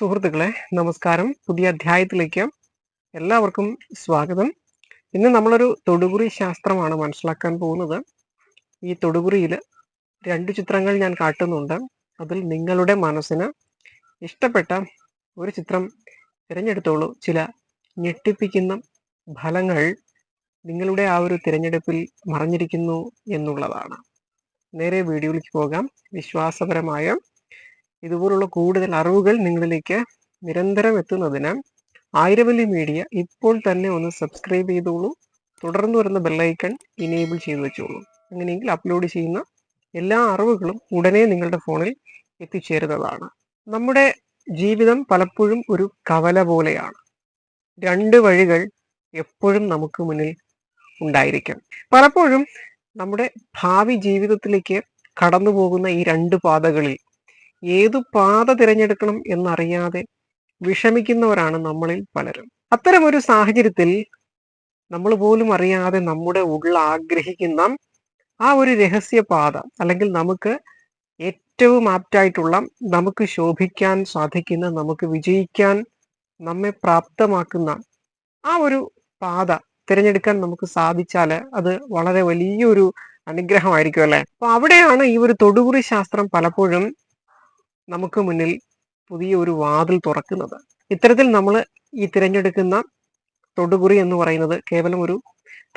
സുഹൃത്തുക്കളെ നമസ്കാരം. പുതിയ അധ്യായത്തിലേക്ക് എല്ലാവർക്കും സ്വാഗതം. ഇന്ന് നമ്മളൊരു തൊടുകുറി ശാസ്ത്രമാണ് മനസ്സിലാക്കാൻ പോകുന്നത്. ഈ തൊടുകുറിയിൽ രണ്ട് ചിത്രങ്ങൾ ഞാൻ കാട്ടുന്നുണ്ട്. അതിൽ നിങ്ങളുടെ മനസ്സിന് ഇഷ്ടപ്പെട്ട ഒരു ചിത്രം തിരഞ്ഞെടുത്തോളൂ. ചില ഞെട്ടിപ്പിക്കുന്ന ഫലങ്ങൾ നിങ്ങളുടെ ആ ഒരു തിരഞ്ഞെടുപ്പിൽ മറഞ്ഞിരിക്കുന്നു എന്നുള്ളതാണ്. നേരെ വീഡിയോയിലേക്ക് പോകാം. വിശ്വാസപരമായ ഇതുപോലുള്ള കൂടുതൽ അറിവുകൾ നിങ്ങളിലേക്ക് നിരന്തരം എത്തുന്നതിന് ആയിരവല്ലി മീഡിയ ഇപ്പോൾ തന്നെ ഒന്ന് സബ്സ്ക്രൈബ് ചെയ്തോളൂ. തുടർന്ന് വരുന്ന ബെല്ലൈക്കൺ ഇനേബിൾ ചെയ്തു വെച്ചോളൂ. അങ്ങനെയെങ്കിൽ അപ്ലോഡ് ചെയ്യുന്ന എല്ലാ അറിവുകളും ഉടനെ നിങ്ങളുടെ ഫോണിൽ എത്തിച്ചേരുന്നതാണ്. നമ്മുടെ ജീവിതം പലപ്പോഴും ഒരു കവല പോലെയാണ്. രണ്ട് വഴികൾ എപ്പോഴും നമുക്ക് മുന്നിൽ ഉണ്ടായിരിക്കും. പലപ്പോഴും നമ്മുടെ ഭാവി ജീവിതത്തിലേക്ക് കടന്നു പോകുന്ന ഈ രണ്ട് പാതകളിൽ ഏതു പാത തിരഞ്ഞെടുക്കണം എന്നറിയാതെ വിഷമിക്കുന്നവരാണ് നമ്മളിൽ പലരും. അത്തരം ഒരു സാഹചര്യത്തിൽ നമ്മൾ പോലും അറിയാതെ നമ്മുടെ ഉള്ളിൽ ആഗ്രഹിക്കുന്ന ആ ഒരു രഹസ്യ പാത അല്ലെങ്കിൽ നമുക്ക് ഏറ്റവും ആപ്റ്റായിട്ടുള്ള നമുക്ക് ശോഭിക്കാൻ സാധിക്കുന്ന നമുക്ക് വിജയിക്കാൻ നമ്മെ പ്രാപ്തമാക്കുന്ന ആ ഒരു പാത തിരഞ്ഞെടുക്കാൻ നമുക്ക് സാധിച്ചാൽ അത് വളരെ വലിയൊരു അനുഗ്രഹമായിരിക്കും അല്ലെ? അപ്പൊ അവിടെയാണ് ഈ ഒരു തൊടുപുറി ശാസ്ത്രം പലപ്പോഴും നമുക്ക് മുന്നിൽ പുതിയ ഒരു വാതിൽ തുറക്കുന്നത്. ഇത്തരത്തിൽ നമ്മൾ ഈ തിരഞ്ഞെടുക്കുന്ന തൊടുകുറി എന്ന് പറയുന്നത് കേവലം ഒരു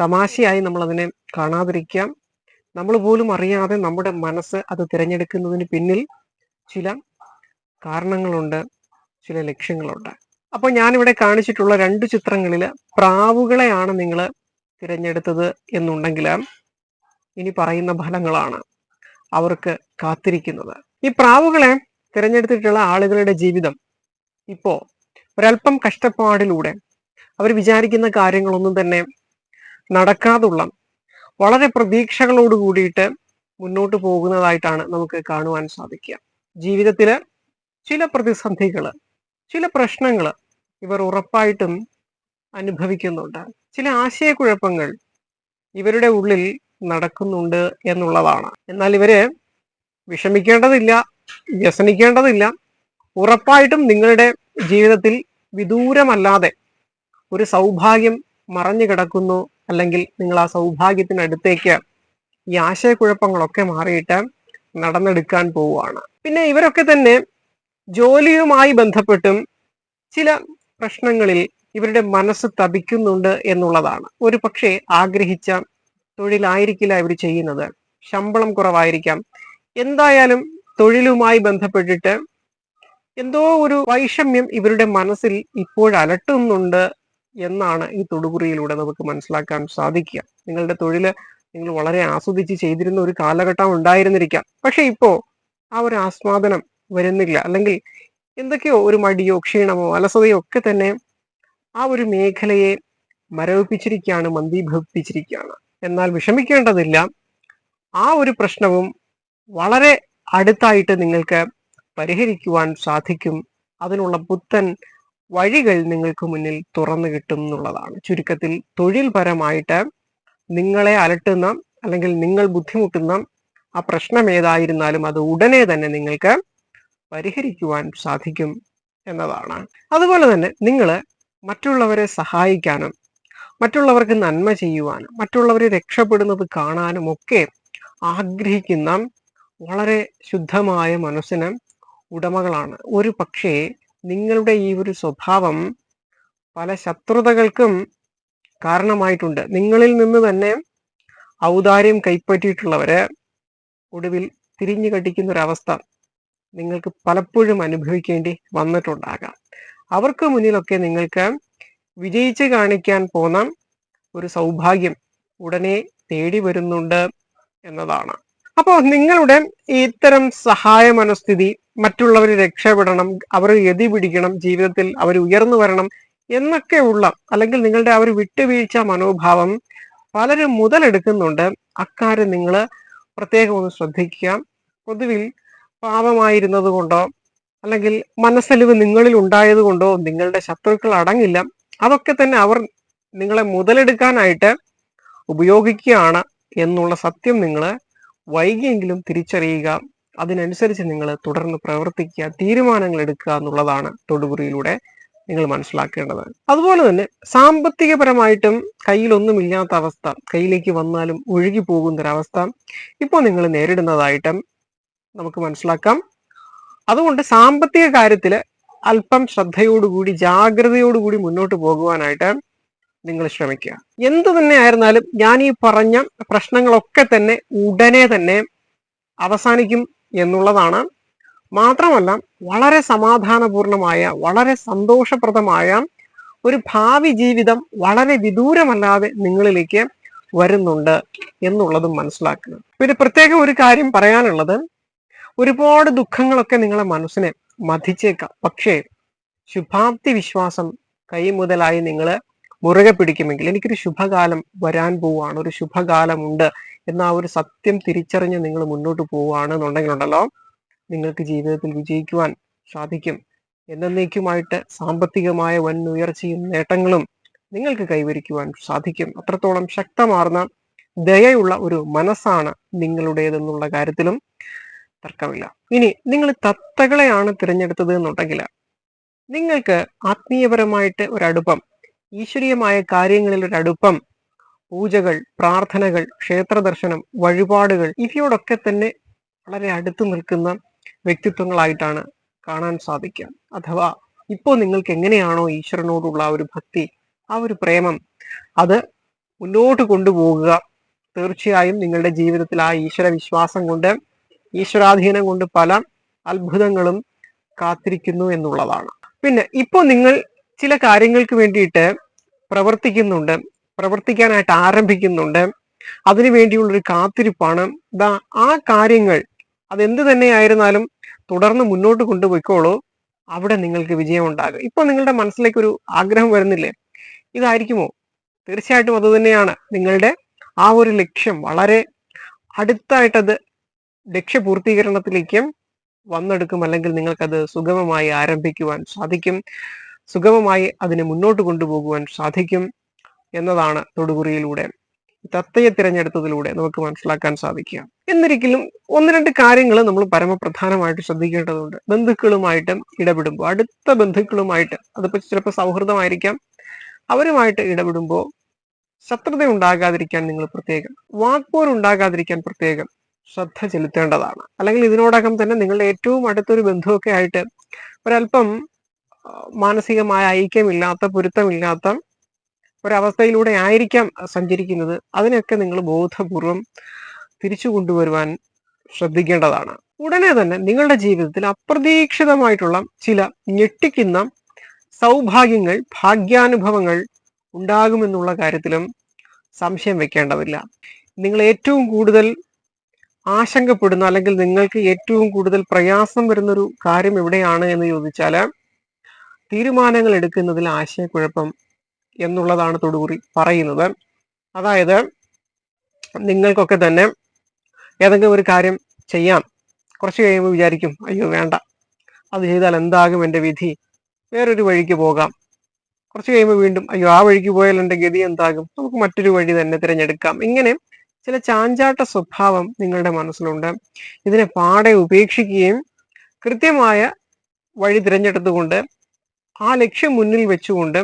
തമാശയായി നമ്മൾ അതിനെ കാണാതിരിക്കാം. നമ്മൾ പോലും അറിയാതെ നമ്മുടെ മനസ്സ് അത് തിരഞ്ഞെടുക്കുന്നതിന് പിന്നിൽ ചില കാരണങ്ങളുണ്ട് ചില ലക്ഷ്യങ്ങളുണ്ട്. അപ്പോൾ ഞാനിവിടെ കാണിച്ചിട്ടുള്ള രണ്ട് ചിത്രങ്ങളിൽ പ്രാവുകളെയാണ് നിങ്ങൾ തിരഞ്ഞെടുത്തത് എന്നുണ്ടെങ്കിൽ ഇനി പറയുന്ന ഫലങ്ങളാണ് അവർക്ക് കാത്തിരിക്കുന്നത്. ഈ പ്രാവുകളെ തിരഞ്ഞെടുത്തിട്ടുള്ള ആളുകളുടെ ജീവിതം. ഇപ്പോ ഒരല്പം കഷ്ടപ്പാടിലൂടെ അവർ വിചാരിക്കുന്ന കാര്യങ്ങളൊന്നും തന്നെ നടക്കാതുള്ള വളരെ പ്രതീക്ഷകളോട് കൂടിയിട്ട് മുന്നോട്ട് പോകുന്നതായിട്ടാണ് നമുക്ക് കാണുവാൻ സാധിക്കുക. ജീവിതത്തിൽ ചില പ്രതിസന്ധികൾ ചില പ്രശ്നങ്ങൾ ഇവർ ഉറപ്പായിട്ടും അനുഭവിക്കുന്നുണ്ട്. ചില ആശയക്കുഴപ്പങ്ങൾ ഇവരുടെ ഉള്ളിൽ നടക്കുന്നുണ്ട് എന്നുള്ളതാണ്. എന്നാൽ ഇവർ വിഷമിക്കേണ്ടതില്ല. വ്യസനിക്കേണ്ടതില്ല. ഉറപ്പായിട്ടും നിങ്ങളുടെ ജീവിതത്തിൽ വിദൂരമല്ലാതെ ഒരു സൗഭാഗ്യം മറഞ്ഞു കിടക്കുന്നു. അല്ലെങ്കിൽ നിങ്ങൾ ആ സൗഭാഗ്യത്തിനടുത്തേക്ക് ഈ ആശയക്കുഴപ്പങ്ങളൊക്കെ മാറിയിട്ട് നടന്നെടുക്കാൻ പോവുകയാണ്. പിന്നെ ഇവരൊക്കെ തന്നെ ജോലിയുമായി ബന്ധപ്പെട്ടും ചില പ്രശ്നങ്ങളിൽ ഇവരുടെ മനസ്സ് തപിക്കുന്നുണ്ട് എന്നുള്ളതാണ്. ഒരു പക്ഷേ ആഗ്രഹിച്ച തൊഴിലായിരിക്കില്ല ഇവർ ചെയ്യുന്നത്. ശമ്പളം കുറവായിരിക്കാം. എന്തായാലും തൊഴിലുമായി ബന്ധപ്പെട്ടിട്ട് എന്തോ ഒരു വൈഷമ്യം ഇവരുടെ മനസ്സിൽ ഇപ്പോഴലട്ടുന്നുണ്ട് എന്നാണ് ഈ തൊടുകുറിയിലൂടെ നമുക്ക് മനസ്സിലാക്കാൻ സാധിക്കുക. നിങ്ങളുടെ തൊഴിൽ നിങ്ങൾ വളരെ ആസ്വദിച്ച് ചെയ്തിരുന്ന ഒരു കാലഘട്ടം ഉണ്ടായിരുന്നിരിക്കാം. പക്ഷെ ഇപ്പോ ആ ഒരു ആസ്വാദനം വരുന്നില്ല. അല്ലെങ്കിൽ എന്തൊക്കെയോ ഒരു മടിയോ ക്ഷീണമോ അലസതയോ ഒക്കെ തന്നെ ആ ഒരു മേഖലയെ മരവിപ്പിച്ചിരിക്കുകയാണ് മന്ദീഭവിപ്പിച്ചിരിക്കുകയാണ്. എന്നാൽ വിഷമിക്കേണ്ടതില്ല. ആ ഒരു പ്രശ്നവും വളരെ അടുത്തായിട്ട് നിങ്ങൾക്ക് പരിഹരിക്കുവാൻ സാധിക്കും. അതിനുള്ള പുത്തൻ വഴികൾ നിങ്ങൾക്ക് മുന്നിൽ തുറന്നു കിട്ടും എന്നുള്ളതാണ്. ചുരുക്കത്തിൽ തൊഴിൽപരമായിട്ട് നിങ്ങളെ അലട്ടുന്ന അല്ലെങ്കിൽ നിങ്ങൾ ബുദ്ധിമുട്ടുന്ന ആ പ്രശ്നം ഏതായിരുന്നാലും അത് ഉടനെ തന്നെ നിങ്ങൾക്ക് പരിഹരിക്കുവാൻ സാധിക്കും എന്നതാണ്. അതുപോലെ തന്നെ നിങ്ങൾ മറ്റുള്ളവരെ സഹായിക്കാനും മറ്റുള്ളവർക്ക് നന്മ ചെയ്യുവാനും മറ്റുള്ളവരെ രക്ഷപ്പെടുന്നത് കാണാനും ഒക്കെ ആഗ്രഹിക്കുന്ന വളരെ ശുദ്ധമായ മനസ്സിന് ഉടമകളാണ്. ഒരു പക്ഷേ നിങ്ങളുടെ ഈ ഒരു സ്വഭാവം പല ശത്രുതകൾക്കും കാരണമായിട്ടുണ്ട്. നിങ്ങളിൽ നിന്ന് തന്നെ ഔദാര്യം കൈപ്പറ്റിയിട്ടുള്ളവര് ഒടുവിൽ തിരിഞ്ഞു കടിക്കുന്ന ഒരവസ്ഥ നിങ്ങൾക്ക് പലപ്പോഴും അനുഭവിക്കേണ്ടി വന്നിട്ടുണ്ടാകാം. അവർക്ക് മുന്നിലൊക്കെ നിങ്ങൾക്ക് വിജയിച്ച് കാണിക്കാൻ പോന്ന ഒരു സൗഭാഗ്യം ഉടനെ തേടി വരുന്നുണ്ട് എന്നതാണ്. അപ്പോൾ നിങ്ങളുടെ ഇത്തരം സഹായ മനസ്ഥിതി മറ്റുള്ളവർ രക്ഷപ്പെടണം അവർ എതി പിടിക്കണം ജീവിതത്തിൽ അവർ ഉയർന്നു വരണം എന്നൊക്കെയുള്ള അല്ലെങ്കിൽ നിങ്ങളുടെ ആ ഒരു വിട്ടുവീഴ്ച മനോഭാവം പലരും മുതലെടുക്കുന്നുണ്ട്. അക്കാര്യം നിങ്ങൾ പ്രത്യേകം ഒന്ന് ശ്രദ്ധിക്കുക. പൊതുവിൽ പാപമായിരുന്നത് കൊണ്ടോ അല്ലെങ്കിൽ മനസ്സലിവ് നിങ്ങളിൽ ഉണ്ടായത് കൊണ്ടോ നിങ്ങളുടെ ശത്രുക്കൾ അടങ്ങില്ല. അതൊക്കെ തന്നെ അവർ നിങ്ങളെ മുതലെടുക്കാനായിട്ട് ഉപയോഗിക്കുകയാണ് എന്നുള്ള സത്യം നിങ്ങൾ വൈകിയെങ്കിലും തിരിച്ചറിയുക. അതിനനുസരിച്ച് നിങ്ങൾ തുടർന്ന് പ്രവർത്തിക്കുക തീരുമാനങ്ങൾ എടുക്കുക എന്നുള്ളതാണ് തൊടുപുറിയിലൂടെ നിങ്ങൾ മനസ്സിലാക്കേണ്ടത്. അതുപോലെ തന്നെ സാമ്പത്തികപരമായിട്ടും കയ്യിലൊന്നുമില്ലാത്ത അവസ്ഥ കയ്യിലേക്ക് വന്നാലും ഒഴുകി പോകുന്നൊരവസ്ഥ ഇപ്പോൾ നിങ്ങൾ നേരിടുന്നതായിട്ടും നമുക്ക് മനസ്സിലാക്കാം. അതുകൊണ്ട് സാമ്പത്തിക കാര്യത്തിൽ അല്പം ശ്രദ്ധയോടുകൂടി ജാഗ്രതയോടുകൂടി മുന്നോട്ട് പോകുവാനായിട്ട് നിങ്ങൾ ശ്രമിക്കുക. എന്തു തന്നെ ആയിരുന്നാലും ഞാൻ ഈ പറഞ്ഞ പ്രശ്നങ്ങളൊക്കെ തന്നെ ഉടനെ തന്നെ അവസാനിക്കും എന്നുള്ളതാണ്. മാത്രമല്ല വളരെ സമാധാനപൂർണമായ വളരെ സന്തോഷപ്രദമായ ഒരു ഭാവി ജീവിതം വളരെ വിദൂരമല്ലാതെ നിങ്ങളിലേക്ക് വരുന്നുണ്ട് എന്നുള്ളതും മനസ്സിലാക്കുക. പിന്നെ പ്രത്യേകം ഒരു കാര്യം പറയാനുള്ളത്. ഒരുപാട് ദുഃഖങ്ങളൊക്കെ നിങ്ങളെ മനസ്സിനെ മതിച്ചേക്കാം പക്ഷേ ശുഭാപ്തി വിശ്വാസം കൈമുതലായി നിങ്ങൾ മുറുകെ പിടിക്കുമെങ്കിൽ എനിക്കൊരു ശുഭകാലം വരാൻ പോവുകയാണ്. ഒരു ശുഭകാലമുണ്ട് എന്ന ആ ഒരു സത്യം തിരിച്ചറിഞ്ഞ് നിങ്ങൾ മുന്നോട്ട് പോവുകയാണെന്നുണ്ടെങ്കിലുണ്ടല്ലോ നിങ്ങൾക്ക് ജീവിതത്തിൽ വിജയിക്കുവാൻ സാധിക്കും. എന്നേക്കുമായിട്ട് സാമ്പത്തികമായ വൻ ഉയർച്ചയും നേട്ടങ്ങളും നിങ്ങൾക്ക് കൈവരിക്കുവാൻ സാധിക്കും. അത്രത്തോളം ശക്തമാർന്ന ദയയുള്ള ഒരു മനസ്സാണ് നിങ്ങളുടേതെന്നുള്ള കാര്യത്തിലും തർക്കമില്ല. ഇനി നിങ്ങൾ തത്തകളെയാണ് തിരഞ്ഞെടുത്തത് എന്നുണ്ടെങ്കിൽ നിങ്ങൾക്ക് ആത്മീയപരമായിട്ട് ഒരടുപ്പം ഈശ്വരീയമായ കാര്യങ്ങളിൽ ഒരു അടുപ്പം പൂജകൾ പ്രാർത്ഥനകൾ ക്ഷേത്ര ദർശനം വഴിപാടുകൾ ഇവയോടൊക്കെ തന്നെ വളരെ അടുത്ത് നിൽക്കുന്ന വ്യക്തിത്വങ്ങളായിട്ടാണ് കാണാൻ സാധിക്കുക. അഥവാ ഇപ്പോൾ നിങ്ങൾക്ക് എങ്ങനെയാണോ ഈശ്വരനോടുള്ള ഒരു ഭക്തി ആ ഒരു പ്രേമം അത് മുന്നോട്ട് കൊണ്ടുപോകുക തീർച്ചയായും നിങ്ങളുടെ ജീവിതത്തിൽ ആ ഈശ്വര വിശ്വാസം കൊണ്ട് ഈശ്വരാധീനം കൊണ്ട് പല അത്ഭുതങ്ങളും കാത്തിരിക്കുന്നു എന്നുള്ളതാണ്. പിന്നെ ഇപ്പോൾ നിങ്ങൾ ചില കാര്യങ്ങൾക്ക് വേണ്ടിയിട്ട് പ്രവർത്തിക്കുന്നുണ്ട് പ്രവർത്തിക്കാനായിട്ട് ആരംഭിക്കുന്നുണ്ട്. അതിനു വേണ്ടിയുള്ളൊരു കാത്തിരിപ്പാണ്. ദാ ആ കാര്യങ്ങൾ അതെന്ത് തന്നെയായിരുന്നാലും തുടർന്ന് മുന്നോട്ട് കൊണ്ടുപോയിക്കോളൂ. അവിടെ നിങ്ങൾക്ക് വിജയം ഉണ്ടാകും ഇപ്പൊ നിങ്ങളുടെ മനസ്സിലേക്ക് ഒരു ആഗ്രഹം വരുന്നില്ലേ? ഇതായിരിക്കുമോ? തീർച്ചയായിട്ടും അത് തന്നെയാണ്. നിങ്ങളുടെ ആ ഒരു ലക്ഷ്യം വളരെ അടുത്തായിട്ടത് ലക്ഷ്യപൂർത്തീകരണത്തിലേക്ക് വന്നെടുക്കും. അല്ലെങ്കിൽ നിങ്ങൾക്കത് സുഗമമായി ആരംഭിക്കുവാൻ സാധിക്കും. സുഗമമായി അതിനെ മുന്നോട്ട് കൊണ്ടുപോകുവാൻ സാധിക്കും എന്നതാണ് തൊടുകുറിയിലൂടെ തത്തയെ തിരഞ്ഞെടുത്തതിലൂടെ നമുക്ക് മനസ്സിലാക്കാൻ സാധിക്കുക. എന്നിരിക്കലും ഒന്ന് രണ്ട് കാര്യങ്ങൾ നമ്മൾ പരമപ്രധാനമായിട്ട് ശ്രദ്ധിക്കേണ്ടതുണ്ട്. ബന്ധുക്കളുമായിട്ട് ഇടപെടുമ്പോൾ അടുത്ത ബന്ധുക്കളുമായിട്ട് അതിപ്പോ ചിലപ്പോൾ സൗഹൃദമായിരിക്കാം അവരുമായിട്ട് ഇടപെടുമ്പോൾ ശത്രുത ഉണ്ടാകാതിരിക്കാൻ നിങ്ങൾ പ്രത്യേകം വാക്പോർ ഉണ്ടാകാതിരിക്കാൻ പ്രത്യേകം ശ്രദ്ധ ചെലുത്തേണ്ടതാണ്. അല്ലെങ്കിൽ ഇതിനോടകം തന്നെ നിങ്ങളുടെ ഏറ്റവും അടുത്തൊരു ബന്ധുവൊക്കെ ആയിട്ട് ഒരല്പം മാനസികമായ ഐക്യമില്ലാത്ത പൊരുത്തമില്ലാത്ത ഒരവസ്ഥയിലൂടെ ആയിരിക്കാം സഞ്ചരിക്കുന്നത്. അതിനൊക്കെ നിങ്ങൾ ബോധപൂർവം തിരിച്ചു കൊണ്ടുവരുവാൻ ശ്രദ്ധിക്കേണ്ടതാണ്. ഉടനെ തന്നെ നിങ്ങളുടെ ജീവിതത്തിൽ അപ്രതീക്ഷിതമായിട്ടുള്ള ചില ഞെട്ടിക്കുന്ന സൗഭാഗ്യങ്ങൾ ഭാഗ്യാനുഭവങ്ങൾ ഉണ്ടാകുമെന്നുള്ള കാര്യത്തിലും സംശയം വെക്കേണ്ടതില്ല. നിങ്ങൾ ഏറ്റവും കൂടുതൽ ആശങ്കപ്പെടുന്ന അല്ലെങ്കിൽ നിങ്ങൾക്ക് ഏറ്റവും കൂടുതൽ പ്രയാസം വരുന്നൊരു കാര്യം എവിടെയാണ് എന്ന് ചോദിച്ചാൽ തീരുമാനങ്ങൾ എടുക്കുന്നതിൽ ആശയക്കുഴപ്പം എന്നുള്ളതാണ് തൊടുകുറി പറയുന്നത്. അതായത് നിങ്ങൾക്കൊക്കെ തന്നെ ഏതെങ്കിലും ഒരു കാര്യം ചെയ്യാം. കുറച്ച് കഴിയുമ്പോൾ വിചാരിക്കും അയ്യോ വേണ്ട. അത് ചെയ്താൽ എന്താകും എന്റെ വിധി? വേറൊരു വഴിക്ക് പോകാം. കുറച്ച് കഴിയുമ്പോൾ വീണ്ടും അയ്യോ ആ വഴിക്ക് പോയാൽ എന്റെ ഗതി എന്താകും? നമുക്ക് മറ്റൊരു വഴി തന്നെ തിരഞ്ഞെടുക്കാം. ഇങ്ങനെ ചില ചാഞ്ചാട്ട സ്വഭാവം നിങ്ങളുടെ മനസ്സിലുണ്ട്. ഇതിനെ പാടെ ഉപേക്ഷിക്കുകയും കൃത്യമായ വഴി തിരഞ്ഞെടുത്തുകൊണ്ട് ആ ലക്ഷ്യം മുന്നിൽ വെച്ചുകൊണ്ട്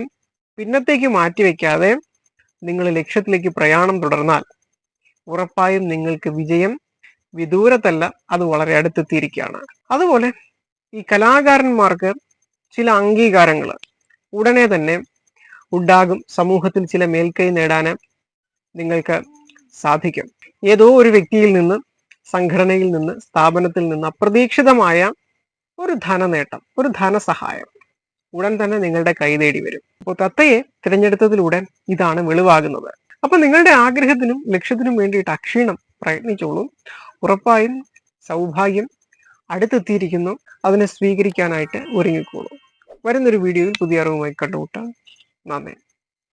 പിന്നത്തേക്ക് മാറ്റിവെക്കാതെ നിങ്ങൾ ലക്ഷ്യത്തിലേക്ക് പ്രയാണം തുടർന്നാൽ ഉറപ്പായും നിങ്ങൾക്ക് വിജയം വിദൂരത്തല്ല അത് വളരെ അടുത്തെത്തിയിരിക്കുകയാണ്. അതുപോലെ ഈ കലാകാരന്മാർക്ക് ചില അംഗീകാരങ്ങൾ ഉടനെ തന്നെ ഉണ്ടാകും. സമൂഹത്തിൽ ചില മേൽക്കൈ നേടാൻ നിങ്ങൾക്ക് സാധിക്കും. ഏതോ ഒരു വ്യക്തിയിൽ നിന്ന് സംഘടനയിൽ നിന്ന് സ്ഥാപനത്തിൽ നിന്ന് അപ്രതീക്ഷിതമായ ഒരു ധനനേട്ടം ഒരു ധനസഹായം. ഉടൻ തന്നെ നിങ്ങളുടെ കൈ തേടി വരും. അപ്പോൾ തത്തയെ തിരഞ്ഞെടുത്തതിലൂടെ ഇതാണ് വെളിവാകുന്നത്. അപ്പൊ നിങ്ങളുടെ ആഗ്രഹത്തിനും ലക്ഷ്യത്തിനും വേണ്ടിയിട്ട് അക്ഷീണം പ്രയത്നിച്ചോളൂ. ഉറപ്പായും സൗഭാഗ്യം അടുത്തെത്തിയിരിക്കുന്നു. അതിനെ സ്വീകരിക്കാനായിട്ട് ഒരുങ്ങിക്കോളൂ. വരുന്നൊരു വീഡിയോയിൽ പുതിയ അറിവുമായി കണ്ടുമുട്ടാം. നന്ദി.